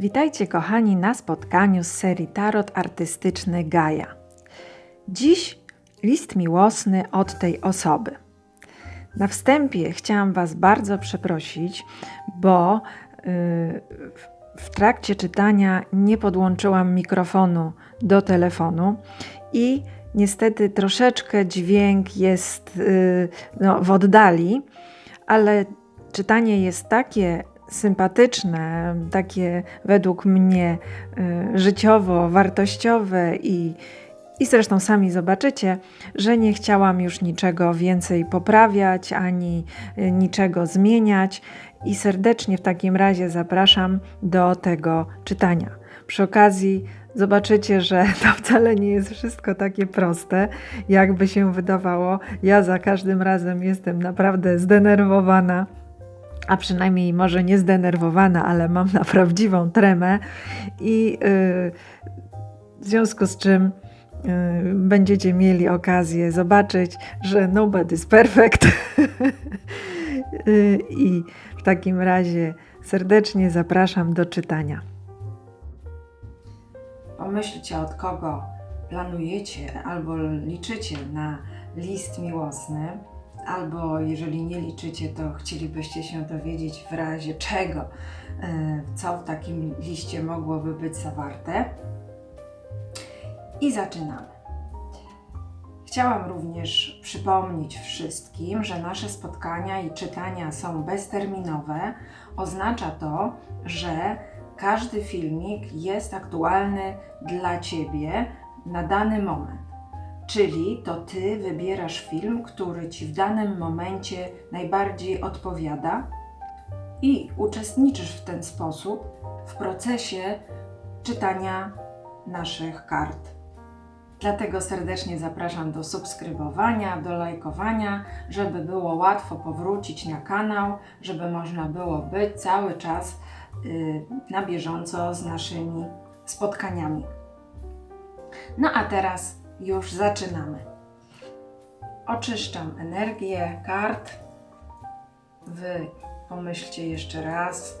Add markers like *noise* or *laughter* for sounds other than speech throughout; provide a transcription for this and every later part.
Witajcie kochani na spotkaniu z serii Tarot Artystyczny Gaja. Dziś list miłosny od tej osoby. Na wstępie chciałam Was bardzo przeprosić, bo yy, w trakcie czytania nie podłączyłam mikrofonu do telefonu i niestety troszeczkę dźwięk jest yy, no, w oddali, ale czytanie jest takie sympatyczne, takie według mnie y, życiowo wartościowe i, i zresztą sami zobaczycie, że nie chciałam już niczego więcej poprawiać ani y, niczego zmieniać i serdecznie w takim razie zapraszam do tego czytania. Przy okazji zobaczycie, że *laughs* to wcale nie jest wszystko takie proste, jakby się wydawało. Ja za każdym razem jestem naprawdę zdenerwowana a przynajmniej może nie zdenerwowana, ale mam na prawdziwą tremę. I yy, w związku z czym yy, będziecie mieli okazję zobaczyć, że nobody's perfect. Yy, *laughs* i w takim razie serdecznie zapraszam do czytania. Pomyślcie, od kogo planujecie albo liczycie na list miłosny, albo jeżeli nie liczycie, to chcielibyście się dowiedzieć w razie czego, e, co w takim liście mogłoby być zawarte. I zaczynamy. Chciałam również przypomnieć wszystkim, że nasze spotkania i czytania są bezterminowe. Oznacza to, że każdy filmik jest aktualny dla Ciebie na dany moment. Czyli to Ty wybierasz film, który Ci w danym momencie najbardziej odpowiada i uczestniczysz w ten sposób w procesie czytania naszych kart. Dlatego serdecznie zapraszam do subskrybowania, do lajkowania, żeby było łatwo powrócić na kanał, żeby można było być cały czas yy, na bieżąco z naszymi spotkaniami. No a teraz już zaczynamy. Oczyszczam energię kart. Wy pomyślcie jeszcze raz,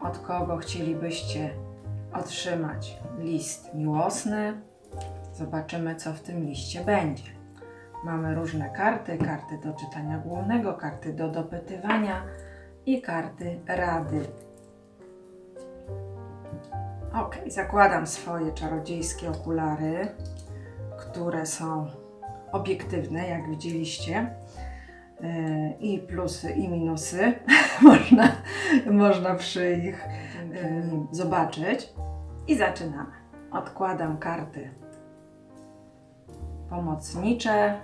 od kogo chcielibyście otrzymać list miłosny. Zobaczymy, co w tym liście będzie. Mamy różne karty: karty do czytania głównego, karty do dopytywania i karty rady. Ok, zakładam swoje czarodziejskie okulary które są obiektywne, jak widzieliście. E, I plusy, i minusy *laughs* można, można przy ich e, zobaczyć. I zaczynamy. Odkładam karty pomocnicze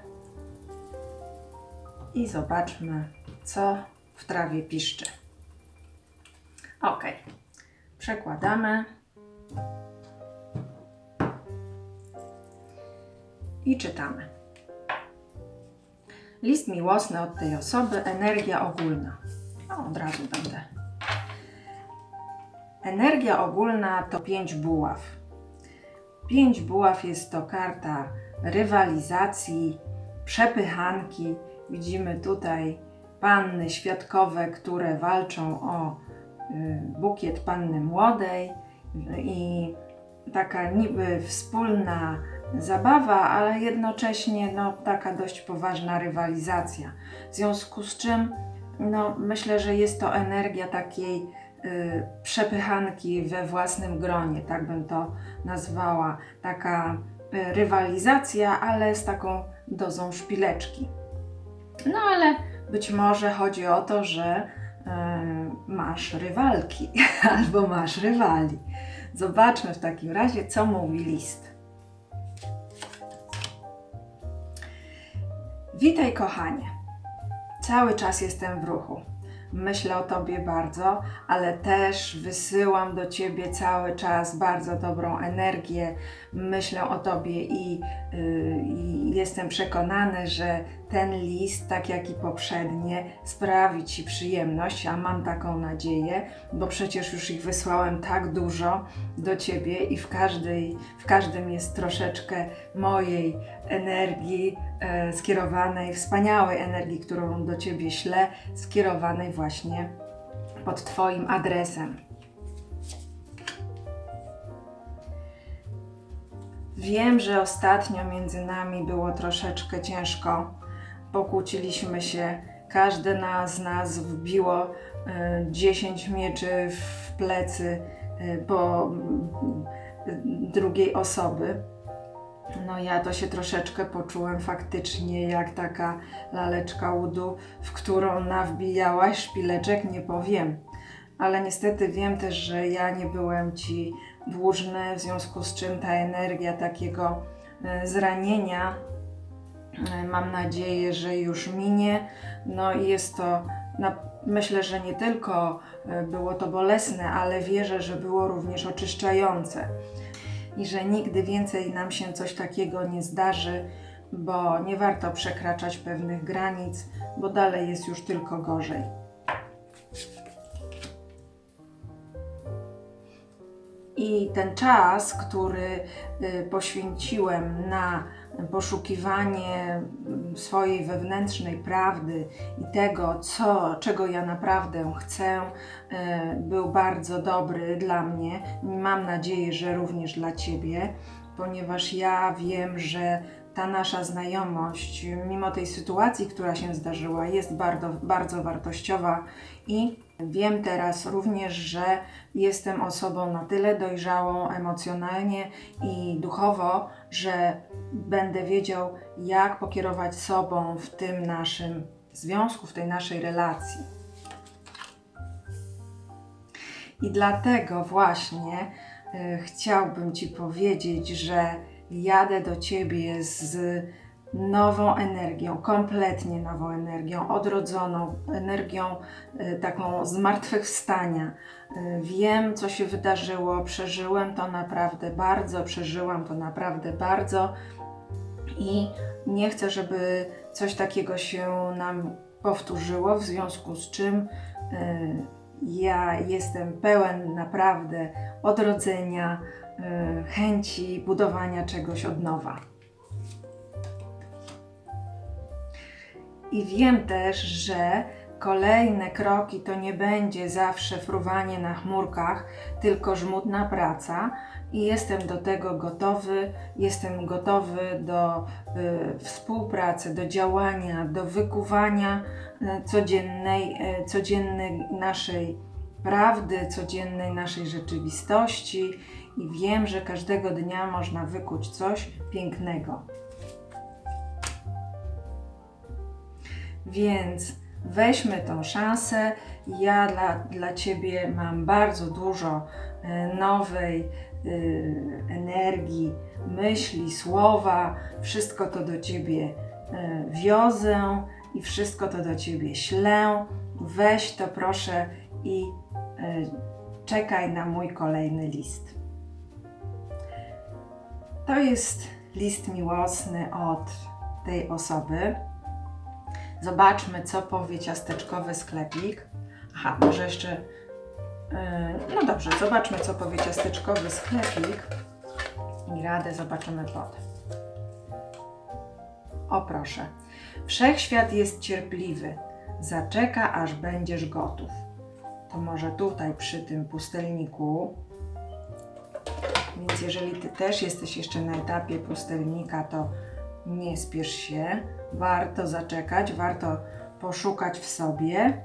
i zobaczmy, co w trawie piszczy. Ok, przekładamy. I czytamy. List miłosny od tej osoby, energia ogólna. O, od razu będę. Energia ogólna to pięć buław. Pięć buław jest to karta rywalizacji, przepychanki. Widzimy tutaj panny świadkowe, które walczą o y, bukiet panny młodej i taka niby wspólna zabawa, ale jednocześnie no, taka dość poważna rywalizacja. W związku z czym no, myślę, że jest to energia takiej y, przepychanki we własnym gronie, tak bym to nazwała. Taka y, rywalizacja, ale z taką dozą szpileczki. No ale być może chodzi o to, że y, masz rywalki *laughs* albo masz rywali. Zobaczmy w takim razie, co mówi list. Witaj, kochanie. Cały czas jestem w ruchu. Myślę o Tobie bardzo, ale też wysyłam do Ciebie cały czas bardzo dobrą energię. Myślę o Tobie i, yy, i jestem przekonany, że ten list, tak jak i poprzednie, sprawi Ci przyjemność, a mam taką nadzieję, bo przecież już ich wysłałem tak dużo do Ciebie i w, każdej, w każdym jest troszeczkę mojej energii e, skierowanej, wspaniałej energii, którą do Ciebie ślę, skierowanej właśnie pod Twoim adresem. Wiem, że ostatnio między nami było troszeczkę ciężko Pokłóciliśmy się, każde na- z nas wbiło e, 10 mieczy w plecy e, po mm, drugiej osoby. No ja to się troszeczkę poczułem faktycznie jak taka laleczka udu, w którą nawbijałaś szpileczek, nie powiem. Ale niestety wiem też, że ja nie byłem Ci dłużny, w związku z czym ta energia takiego e, zranienia e, mam nadzieję, że już minie. No i jest to, myślę, że nie tylko e, było to bolesne, ale wierzę, że było również oczyszczające i że nigdy więcej nam się coś takiego nie zdarzy, bo nie warto przekraczać pewnych granic, bo dalej jest już tylko gorzej. I ten czas, który y, poświęciłem na poszukiwanie mm, swojej wewnętrznej prawdy i tego, co, czego ja naprawdę chcę, y, był bardzo dobry dla mnie. Mam nadzieję, że również dla Ciebie, ponieważ ja wiem, że ta nasza znajomość, mimo tej sytuacji, która się zdarzyła, jest bardzo, bardzo wartościowa i wiem teraz również, że jestem osobą na tyle dojrzałą emocjonalnie i duchowo, że będę wiedział, jak pokierować sobą w tym naszym związku, w tej naszej relacji. I dlatego właśnie y, chciałbym Ci powiedzieć, że jadę do Ciebie z nową energią, kompletnie nową energią, odrodzoną energią y, taką zmartwychwstania. Y, Wiem, co się wydarzyło, przeżyłem to naprawdę bardzo, przeżyłam to naprawdę bardzo i nie chcę, żeby coś takiego się nam powtórzyło, w związku z czym y, ja jestem pełen naprawdę odrodzenia, chęci budowania czegoś od nowa. I wiem też, że kolejne kroki to nie będzie zawsze fruwanie na chmurkach, tylko żmudna praca. I jestem do tego gotowy, jestem gotowy do y, współpracy, do działania, do wykuwania y, codziennej, y, codziennej naszej prawdy, codziennej naszej rzeczywistości. I wiem, że każdego dnia można wykuć coś pięknego. Więc weźmy tą szansę. Ja dla, dla Ciebie mam bardzo dużo e, nowej e, energii, myśli, słowa. Wszystko to do Ciebie e, wiozę i wszystko to do Ciebie ślę. Weź to proszę i czekaj na mój kolejny list. To jest list miłosny od tej osoby. Zobaczmy, co powie ciasteczkowy sklepik. Aha, może jeszcze. Yy, no dobrze, zobaczmy, co powie ciasteczkowy sklepik. I radę zobaczymy potem. O proszę. Wszechświat jest cierpliwy. Zaczeka, aż będziesz gotów. To może tutaj przy tym pustelniku. Więc jeżeli ty też jesteś jeszcze na etapie pustelnika, to nie spiesz się, warto zaczekać, warto poszukać w sobie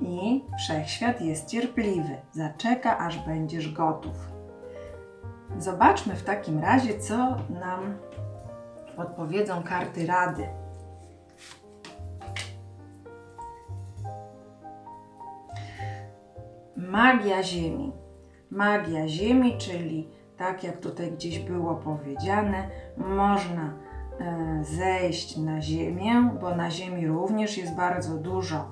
i wszechświat jest cierpliwy. Zaczeka, aż będziesz gotów. Zobaczmy w takim razie, co nam odpowiedzą karty rady. Magia Ziemi. Magia Ziemi, czyli tak jak tutaj gdzieś było powiedziane, można zejść na Ziemię, bo na Ziemi również jest bardzo dużo e,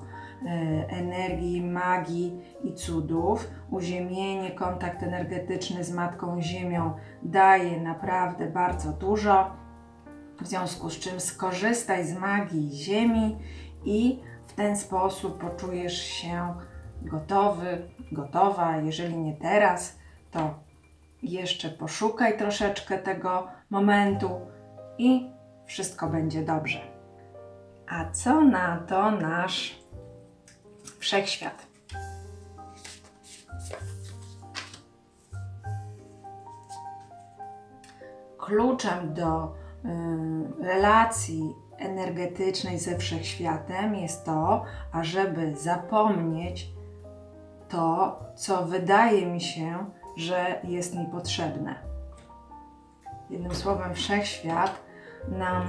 energii, magii i cudów. Uziemienie, kontakt energetyczny z Matką Ziemią daje naprawdę bardzo dużo. W związku z czym skorzystaj z magii Ziemi i w ten sposób poczujesz się gotowy, gotowa. Jeżeli nie teraz, to jeszcze poszukaj troszeczkę tego momentu i wszystko będzie dobrze. A co na to nasz wszechświat? kluczem do y, relacji energetycznej ze wszechświatem jest to, ażeby zapomnieć to, co wydaje mi się, że jest mi potrzebne. Jednym słowem, wszechświat nam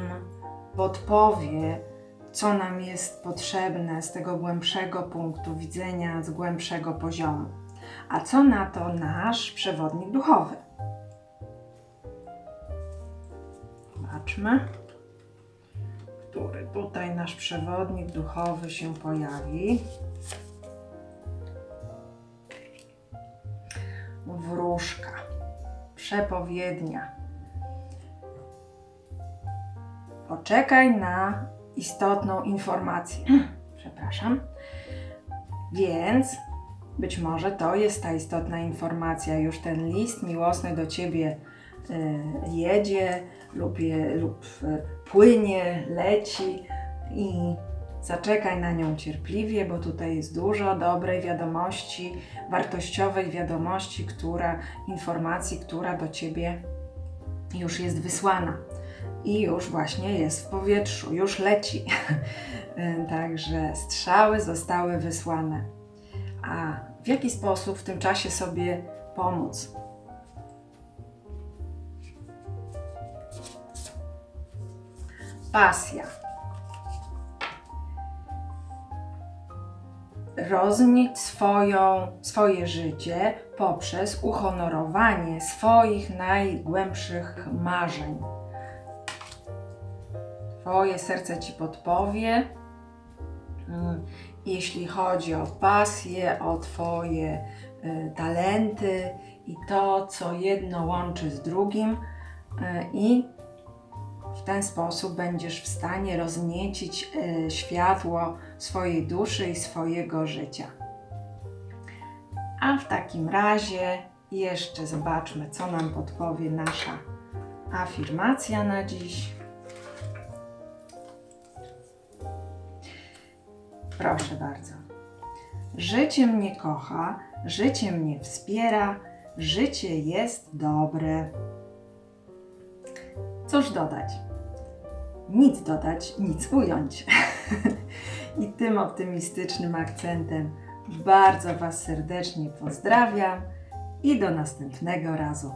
podpowie, co nam jest potrzebne z tego głębszego punktu widzenia, z głębszego poziomu. A co na to nasz przewodnik duchowy? Zobaczmy, który tutaj nasz przewodnik duchowy się pojawi. Wróżka, przepowiednia. Poczekaj na istotną informację. Przepraszam. Więc być może to jest ta istotna informacja. Już ten list miłosny do ciebie y, jedzie lub, je, lub y, płynie, leci i zaczekaj na nią cierpliwie, bo tutaj jest dużo dobrej wiadomości, wartościowej wiadomości, która, informacji, która do ciebie już jest wysłana i już właśnie jest w powietrzu, już leci. *laughs* Także strzały zostały wysłane. A w jaki sposób w tym czasie sobie pomóc? Pasja. Roznieć swoją, swoje życie poprzez uhonorowanie swoich najgłębszych marzeń. Twoje serce ci podpowie, mm, jeśli chodzi o pasję, o Twoje y, talenty i to, co jedno łączy z drugim, y, i w ten sposób będziesz w stanie rozniecić y, światło swojej duszy i swojego życia. A w takim razie jeszcze zobaczmy, co nam podpowie nasza afirmacja na dziś. Proszę bardzo. Życie mnie kocha, życie mnie wspiera, życie jest dobre. Cóż dodać? Nic dodać, nic ująć. *laughs* I tym optymistycznym akcentem bardzo Was serdecznie pozdrawiam i do następnego razu.